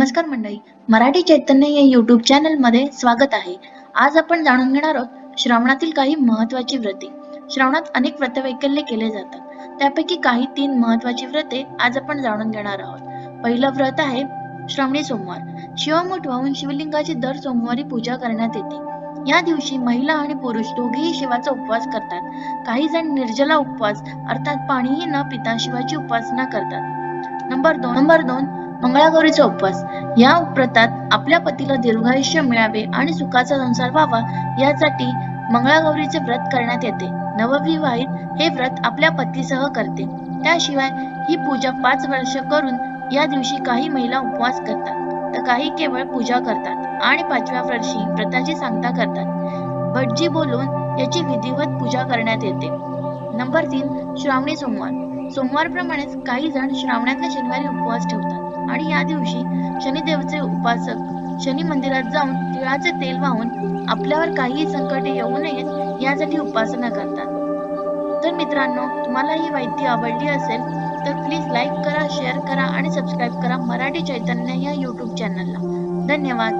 नमस्कार मंडळी मराठी चैतन्य या युट्यूब चॅनलमध्ये स्वागत आहे. आज आपण जाणून घेणार आहोत श्रावणातील काही महत्वाची व्रते. श्रावणात अनेक व्रतवैकल्य केले जातात. त्यापैकी काही तीन महत्वाची व्रते आज आपण जाणून घेणार आहोत. पहिलं व्रत आहे श्रावणी सोमवार. शिवमुठ वाहून शिवलिंगाची दर सोमवारी पूजा करण्यात येते. या दिवशी महिला आणि पुरुष दोघेही शिवाचा उपवास करतात. काही जण निर्जला उपवास अर्थात पाणीही न पिता शिवाची उपासना करतात. नंबर दोन. नंबर दोन मंगळागौरीचा उपवास. या व्रतात आपल्या पतीला दीर्घायुष्य मिळावे आणि सुखाचा संसार व्हावा यासाठी मंगळागौरीचे व्रत करण्यात येते. नवविवाहित हे व्रत आपल्या पतीसह करते. त्याशिवाय ही पूजा पाच वर्ष करून या दिवशी काही महिला उपवास करतात. तर काही केवळ पूजा करतात आणि पाचव्या वर्षी व्रताची सांगता करतात. भटजी बोलून याची विधिवत पूजा करण्यात येते. नंबर तीन श्रावणी सोमवार. सोमवारप्रमाणेच काही जण श्रावणातल्या शनिवारी उपवास ठेवतात. आणि या दिवशी शनिदेवचे उपासक शनी मंदिरात जाऊन तिळाचे तेल वाहून आपल्यावर काही संकटे येऊ नयेत यासाठी उपासना करतात. तर मित्रांनो तुम्हाला ही माहिती आवडली असेल तर प्लीज लाईक करा शेअर करा आणि सबस्क्राईब करा मराठी चैतन्य या यूट्यूब चॅनलला धन्यवाद.